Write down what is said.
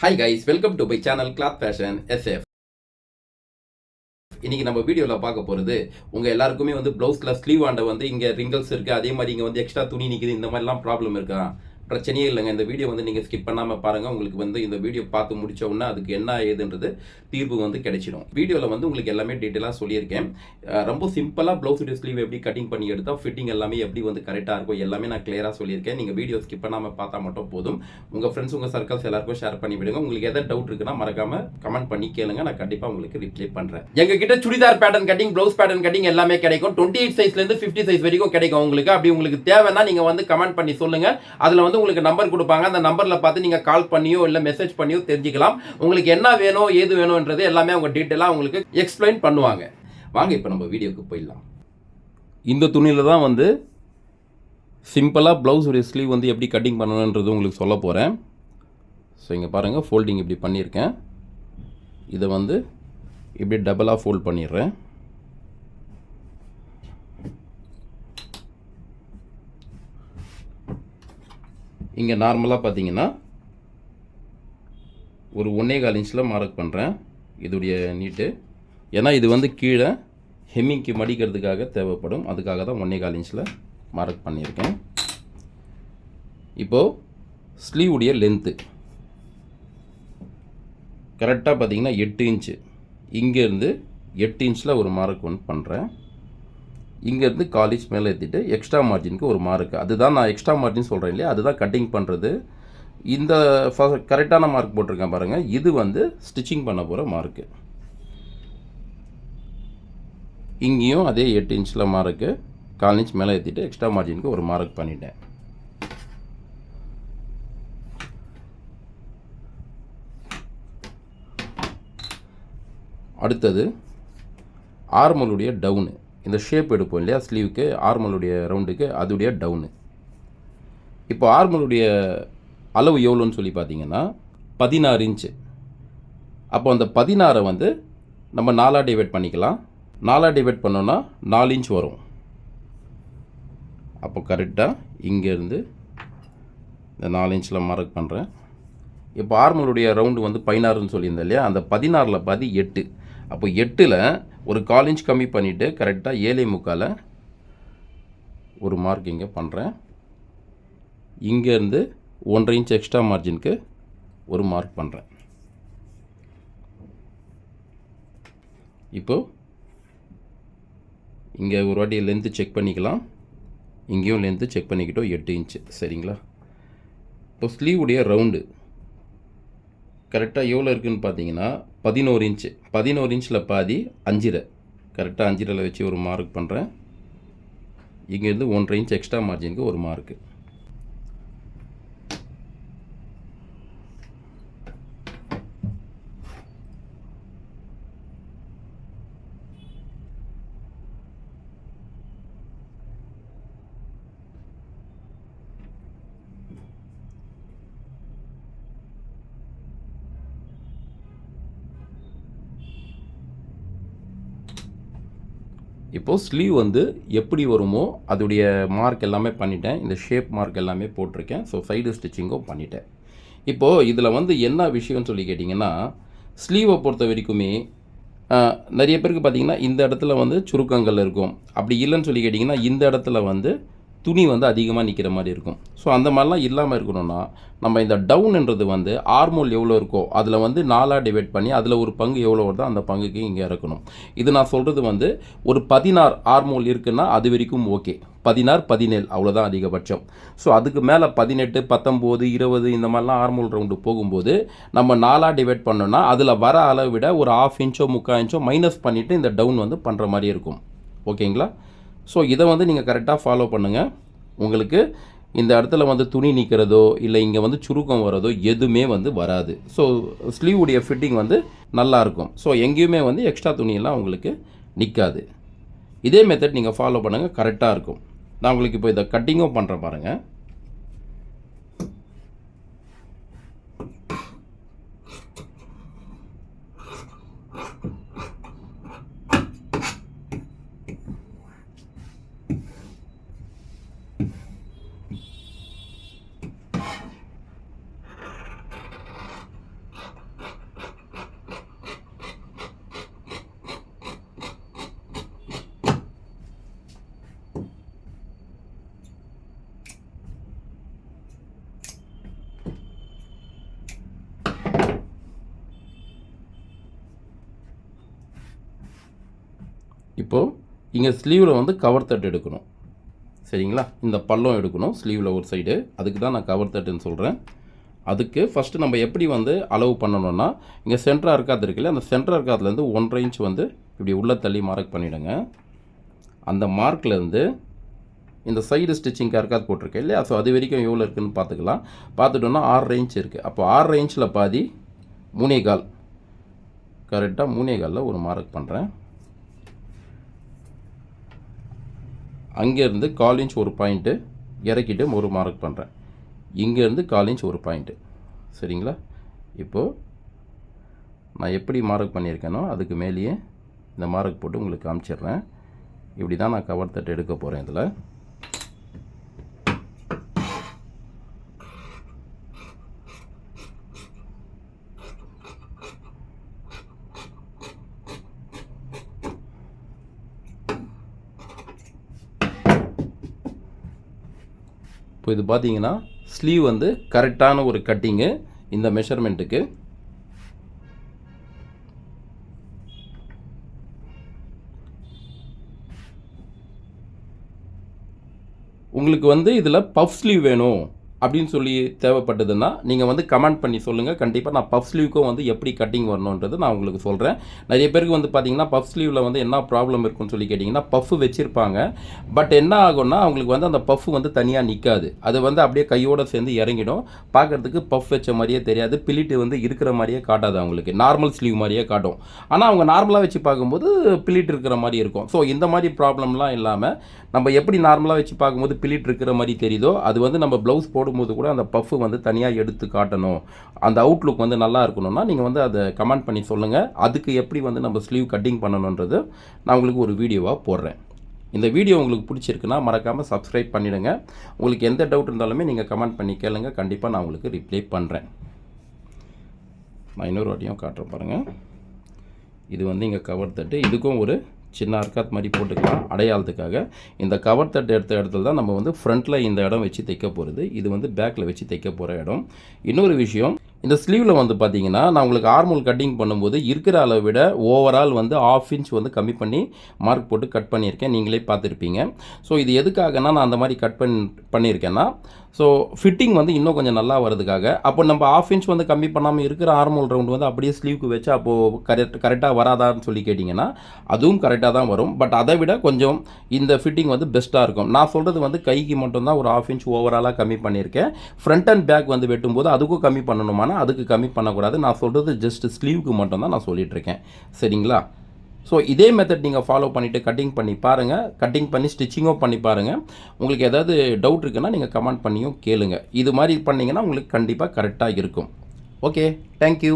Hi guys welcome to my channel cloth fashion SF இன்னைக்கு நம்ம வீடியோவில் பார்க்க போகிறது உங்கள் எல்லாருக்குமே வந்து ப்ளவுஸில் ஸ்லீவ் ஆண்ட வந்து இங்கே ரிங்கல்ஸ் இருக்குது அதே மாதிரி இங்கே வந்து எக்ஸ்ட்ரா துணி நிற்கிது இந்த மாதிரிலாம் ப்ராப்ளம் இருக்கா? பிரச்சனையே இல்லைங்க. இந்த வீடியோ வந்து நீங்கள் ஸ்கிப் பண்ணாமல் பாருங்கள் உங்களுக்கு வந்து இந்த வீடியோ பார்த்து முடிச்ச உடனே அதுக்கு என்ன ஏதுன்றது தீர்வு வந்து கிடைச்சிடும். வீடியோவில் வந்து உங்களுக்கு எல்லாமே டீட்டெயிலாக சொல்லியிருக்கேன். ரொம்ப சிம்பிளாக ப்ளவுஸ் ஸ்லீவ் எப்படி கட்டிங் பண்ணி எடுத்தால் ஃபிட்டிங் எல்லாமே எப்படி வந்து கரெக்டாக இருக்கும் எல்லாமே நான் கிளியராக சொல்லியிருக்கேன். நீங்கள் வீடியோ ஸ்கிப் பண்ணாமல் பார்த்தா மட்டும் போதும். உங்கள் ஃப்ரெண்ட்ஸ் உங்கள் சர்க்கிள்ஸ் எல்லாருக்கும் ஷேர் பண்ணி விடுங்க. உங்களுக்கு எதாவது டவுட் இருக்குன்னா மறக்காமல் கமெண்ட் பண்ணி கேளுங்க. நான் கண்டிப்பாக உங்களுக்கு ரிப்ளை பண்ணுறேன் எங்ககிட்ட churidar pattern cutting blouse pattern cutting எல்லாமே கிடைக்கும். டுவெண்ட்டி எயிட் சைஸ்லேருந்து ஃபிஃப்டி சைஸ் வரைக்கும் கிடைக்கும். உங்களுக்கு அப்படி உங்களுக்கு தேவைன்னா நீங்கள் வந்து கமெண்ட் பண்ணி சொல்லுங்கள் அதில் வந்து உங்களுக்கு நம்பர் கொடுப்பாங்க. அந்த நம்பரில் பார்த்து நீங்கள் கால் பண்ணியோ இல்லை மெசேஜ் பண்ணியோ தெரிஞ்சுக்கலாம். உங்களுக்கு என்ன வேணும் ஏது வேணும்ன்றது எல்லாமே அவங்க டீட்டெயிலாக உங்களுக்கு எக்ஸ்பிளைன் பண்ணுவாங்க. வாங்க இப்போ நம்ம வீடியோக்கு போயிடலாம். இந்த துணியில் தான் வந்து சிம்பிளாக ப்ளவுஸுடைய ஸ்லீவ் வந்து எப்படி கட்டிங் பண்ணணுன்றது உங்களுக்கு சொல்ல போகிறேன் ஸோ இங்கே பாருங்கள் ஃபோல்டிங் இப்படி பண்ணியிருக்கேன். இதை வந்து இப்படி டபுளாக ஃபோல்ட் பண்ணிடுறேன். இங்கே நார்மலாக பார்த்தீங்கன்னா ஒரு ஒன்றே கால் இன்ச்சில் மார்க் பண்ணுறேன் இதோடைய நீட்டு. ஏன்னா இது வந்து கீழே ஹெம்மிங்க்கு மடிக்கிறதுக்காக தேவைப்படும். அதுக்காக தான் ஒன்றே கால் இன்ச்சில் மார்க் பண்ணியிருக்கேன். இப்போது ஸ்லீவுடைய லென்த்து கரெக்டாக பார்த்தீங்கன்னா எட்டு இன்ச்சு. இங்கேருந்து எட்டு இன்ச்சில் ஒரு மார்க் ஒன்று பண்ணுறேன் இங்கேருந்து காலேஜ் மேலே ஏற்றிட்டு எக்ஸ்ட்ரா மார்ஜினுக்கு ஒரு மார்க் அதுதான் நான் எக்ஸ்ட்ரா மார்ஜின் சொல்கிறேன் இல்லையா? அதுதான் கட்டிங் பண்ணுறது இந்த கரெக்டான மார்க் போட்டிருக்கேன் பாருங்கள் இது வந்து ஸ்டிச்சிங் பண்ண போகிற மார்க்கு இங்கேயும் அதே எட்டு இன்ச்சில் மார்க்கு கால் இன்ச் மேலே ஏற்றிட்டு எக்ஸ்ட்ரா மார்ஜினுக்கு ஒரு மார்க் பண்ணிட்டேன். அடுத்தது ஆர்மலுடைய டவுனு இந்த ஷேப் எடுப்போம் இல்லையா? ஸ்லீவுக்கு ஆர்மலுடைய ரவுண்டுக்கு அதுடைய டவுனு இப்போ ஆர்மலுடைய அளவு எவ்வளோன்னு சொல்லி பார்த்தீங்கன்னா பதினாறு இன்ச்சு அப்போ அந்த பதினாறை வந்து நம்ம நாலாக டிவைட் பண்ணிக்கலாம். நாலாக டிவைட் பண்ணோன்னா நாலு இன்ச் வரும். அப்போ கரெக்டாக இங்கேருந்து இந்த நாலு இன்ச்சில் மார்க் பண்ணுறேன் இப்போ ஆர்மலுடைய ரவுண்டு வந்து பதினாறுன்னு சொல்லியிருந்தேன் இல்லையா? அந்த பதினாறில் பாதி எட்டு. அப்போ எட்டில் ஒரு கால் இன்ச் கம்மி பண்ணிவிட்டு கரெக்டாக ஏழை முக்கால் ஒரு மார்க் இங்கே பண்ணுறேன் இங்கேருந்து ஒன்றரை இன்ச் எக்ஸ்ட்ரா மார்ஜினுக்கு ஒரு மார்க் பண்ணுறேன் இப்போது இங்கே ஒரு வாட்டி லென்த்து செக் பண்ணிக்கலாம். இங்கேயும் லென்த்து செக் பண்ணிக்கிட்டோம் எட்டு இன்ச்சு சரிங்களா? இப்போ ஸ்லீவுடைய ரவுண்டு கரெக்டாக எவ்வளோ இருக்குதுன்னு பார்த்தீங்கன்னா பதினோரு இன்ச்சு பதினோரு இன்ச்சில் பாதி அஞ்சிரை. கரெக்டாக அஞ்சிரையில் வச்சு ஒரு மார்க் பண்ணுறேன் இங்கேருந்து ஒன்றரை இன்ச் எக்ஸ்ட்ரா மார்ஜினுக்கு ஒரு மார்க்கு இப்போது ஸ்லீவ் வந்து எப்படி வருமோ அதோடைய மார்க் எல்லாமே பண்ணிட்டேன். இந்த ஷேப் மார்க் எல்லாமே போட்டிருக்கேன். ஸோ சைடு ஸ்டிச்சிங்கும் பண்ணிட்டேன். இப்போது இதில் வந்து என்ன விஷயம்னு சொல்லி கேட்டிங்கன்னா ஸ்லீவை பொறுத்த வரைக்குமே நிறைய பேருக்கு பார்த்தீங்கன்னா இந்த இடத்துல வந்து சுருக்கங்கள் இருக்கும். அப்படி இல்லைன்னு சொல்லி கேட்டிங்கன்னா இந்த இடத்துல வந்து துணி வந்து அதிகமாக நிற்கிற மாதிரி இருக்கும். ஸோ அந்த மாதிரிலாம் இல்லாமல் இருக்கணும்னா நம்ம இந்த டவுன்ன்றது வந்து ஆர்மோல் எவ்வளோ இருக்கோ அதில் வந்து நாலாக டிவைட் பண்ணி அதில் ஒரு பங்கு எவ்வளோ வருதோ அந்த பங்குக்கு இங்கே இறக்கணும். இது நான் சொல்கிறது வந்து ஒரு பதினாறு ஆர்மோல் இருக்குன்னா அது வரைக்கும் ஓகே பதினாறு பதினேழு அவ்வளோதான் அதிகபட்சம். ஸோ அதுக்கு மேலே பதினெட்டு பத்தொம்போது இருபது இந்த மாதிரிலாம் ஆர்மோல் ரவுண்டு போகும்போது நம்ம நாலாக டிவைட் பண்ணோன்னா அதில் வர அளவை விட ஒரு ஆஃப் இன்ச்சோ முக்கால் இன்ச்சோ மைனஸ் பண்ணிவிட்டு இந்த டவுன் வந்து பண்ணுற மாதிரி இருக்கும். ஓகேங்களா ஸோ இதை வந்து நீங்கள் கரெக்டாக ஃபாலோ பண்ணுங்கள் உங்களுக்கு இந்த இடத்துல வந்து துணி நிற்கிறதோ இல்லை இங்கே வந்து சுருக்கம் வரதோ எதுவுமே வந்து வராது. ஸோ ஸ்லீவுடைய ஃபிட்டிங் வந்து நல்லாயிருக்கும் ஸோ எங்கேயுமே வந்து எக்ஸ்ட்ரா துணியெல்லாம் உங்களுக்கு நிற்காது இதே மெத்தட் நீங்கள் ஃபாலோ பண்ணுங்கள் கரெக்டாக இருக்கும். நான் உங்களுக்கு இப்போ இதை கட்டிங்கும் பண்ணுறேன் பாருங்கள் இப்போது இங்கே ஸ்லீவில் வந்து கவர் தட்டு எடுக்கணும். சரிங்களா? இந்த பள்ளம் எடுக்கணும் ஸ்லீவில் ஒரு சைடு அதுக்கு தான் நான் கவர் தட்டுன்னு சொல்கிறேன் அதுக்கு ஃபஸ்ட்டு நம்ம எப்படி வந்து அளவு பண்ணணும்னா இங்கே சென்ட்ரா இருக்காது இருக்குல்ல அந்த சென்ட்ரா இருக்காதுலேருந்து ஒன்றரை இன்ச் வந்து இப்படி உள்ள தள்ளி மார்க் பண்ணிவிடுங்க அந்த மார்க்லேருந்து இந்த சைடு ஸ்டிச்சிங் கறக்காது போட்டிருக்கேன் இல்லையா? ஸோ அது வரைக்கும் எவ்வளோ இருக்குதுன்னு பார்த்துக்கலாம். பார்த்துட்டோன்னா ஆறு இன்ச் இருக்குது அப்போ ஆறு இன்ச்சில் பாதி மூணே கால். கரெக்டாக மூணே காலில் ஒரு மார்க் பண்ணுறேன் அங்கேருந்து கால் இன்ச் ஒரு பாயிண்ட்டு இறக்கிட்டு ஒரு மார்க் பண்ணுறேன் இங்கேருந்து கால் இன்ச் ஒரு பாயிண்ட்டு சரிங்களா? இப்போது நான் எப்படி மார்க் பண்ணியிருக்கேனோ அதுக்கு மேலேயே இந்த மார்க் போட்டு உங்களுக்கு காமிச்சிடுறேன். இப்படி தான் நான் கவர் தட்டு எடுக்க போகிறேன் இதில். இப்போ இது பார்த்தீங்கன்னா ஸ்லீவ் வந்து கரெக்டான ஒரு கட்டிங்கு இந்த மெஷர்மெண்ட்டுக்கு உங்களுக்கு வந்து இதில் பஃப் ஸ்லீவ் வேணும். அப்படின்னு சொல்லி தேவைப்பட்டதுன்னா நீங்கள் வந்து கமெண்ட் பண்ணி சொல்லுங்கள் கண்டிப்பாக நான் பஃப் ஸ்லீவ்க்கும் வந்து எப்படி கட்டிங் வரணுன்றது நான் உங்களுக்கு சொல்கிறேன் நிறைய பேருக்கு வந்து பார்த்தீங்கன்னா பஃப் ஸ்லீவில் வந்து என்ன ப்ராப்ளம் இருக்குன்னு சொல்லி கேட்டிங்கன்னா பஃப் வச்சுருப்பாங்க. பட் என்ன ஆகும்னா அவங்களுக்கு வந்து அந்த பஃப் வந்து தனியாக நிற்காது அது வந்து அப்படியே கையோடு சேர்ந்து இறங்கிடும். பார்க்குறதுக்கு பஃப் வச்ச மாதிரியே தெரியாது. பிலிட்டு வந்து இருக்கிற மாதிரியே காட்டாது அவங்களுக்கு. நார்மல் ஸ்லீவ் மாதிரியே காட்டும். ஆனால் அவங்க நார்மலாக வச்சு பார்க்கும்போது பிலிட் இருக்கிற மாதிரி இருக்கும். ஸோ இந்த மாதிரி ப்ராப்ளம்லாம் இல்லாமல் நம்ம எப்படி நார்மலாக வச்சு பார்க்கும்போது பிலிட் இருக்கிற மாதிரி தெரியுதோ அது வந்து நம்ம ப்ளவுஸ் போடும்போது கூட அந்த பஃப் வந்து தனியாக எடுத்து காட்டணும். அந்த அவுட்லுக் வந்து நல்லா இருக்கணும்னா நீங்கள் வந்து அதை கமெண்ட் பண்ணி சொல்லுங்கள் அதுக்கு எப்படி வந்து நம்ம ஸ்லீவ் கட்டிங் பண்ணணுன்றது நான் உங்களுக்கு ஒரு வீடியோவாக போடுறேன். இந்த வீடியோ உங்களுக்கு பிடிச்சிருக்குன்னா மறக்காமல் சப்ஸ்கிரைப் பண்ணிவிடுங்க உங்களுக்கு எந்த டவுட் இருந்தாலுமே நீங்கள் கமெண்ட் பண்ணி கேளுங்க. கண்டிப்பாக நான் உங்களுக்கு ரிப்ளை பண்ணுறேன் நான் இன்னொரு வாட்டியும் காட்டுறேன் பாருங்கள் இது வந்து இங்கே கவர் தட்டு. இதுக்கும் ஒரு சின்ன அர்க்காத் மாதிரி போட்டுக்கலாம் அடையாளத்துக்காக. இந்த கவர் தட்டு எடுத்த இடத்துல தான் நம்ம வந்து ஃப்ரண்ட்டில் இந்த இடம் வச்சு தைக்க போகிறது இது வந்து பேக்கில் வச்சு தைக்க போகிற இடம். இன்னொரு விஷயம் இந்த ஸ்லீவில் வந்து பார்த்தீங்கன்னா நான் உங்களுக்கு ஆர்மல் கட்டிங் பண்ணும்போது இருக்கிற அளவை விட ஓவரால் வந்து ஆஃப் இன்ச் வந்து கம்மி பண்ணி மார்க் போட்டு கட் பண்ணியிருக்கேன். நீங்களே பார்த்துருப்பீங்க. ஸோ இது எதுக்காகனா நான் அந்த மாதிரி கட் பண் பண்ணியிருக்கேன்னா ஸோ ஃபிட்டிங் வந்து இன்னும் கொஞ்சம் நல்லா வரதுக்காக அப்போ நம்ம ஆஃப் இன்ச் வந்து கம்மி பண்ணாமல் இருக்கிற ஆர்மல் ரவுண்ட் வந்து அப்படியே ஸ்லீவ்க்கு வச்சு அப்போது கரெக்ட் கரெக்டாக வராதான்னு சொல்லி கேட்டிங்கன்னா அதுவும் கரெக்டாக தான் வரும். பட் அதை விட கொஞ்சம் இந்த ஃபிட்டிங் வந்து பெஸ்ட்டாக இருக்கும். நான் சொல்கிறது வந்து கைக்கு மட்டும்தான் ஒரு ஆஃப் இன்ச் ஓவராலாக கம்மி பண்ணியிருக்கேன். ஃப்ரண்ட் அண்ட் பேக் வந்து வெட்டும்போது அதுக்கும் கம்மி பண்ணணுமா ஆனால் அதுக்கு கம்மி பண்ணக்கூடாது. நான் சொல்கிறது ஜஸ்ட் ஸ்லீவுக்கு மட்டும்தான் நான் சொல்லிகிட்ருக்கேன் சரிங்களா? ஸோ இதே மெத்தட் நீங்கள் ஃபாலோ பண்ணிவிட்டு கட்டிங் பண்ணி பாருங்கள் கட்டிங் பண்ணி ஸ்டிச்சிங்கும் பண்ணி பாருங்கள் உங்களுக்கு ஏதாவது டவுட் இருக்குன்னா நீங்கள் கமெண்ட் பண்ணியும் கேளுங்கள் இது மாதிரி பண்ணிங்கன்னா உங்களுக்கு கண்டிப்பாக கரெக்டாக இருக்கும். Okay thank you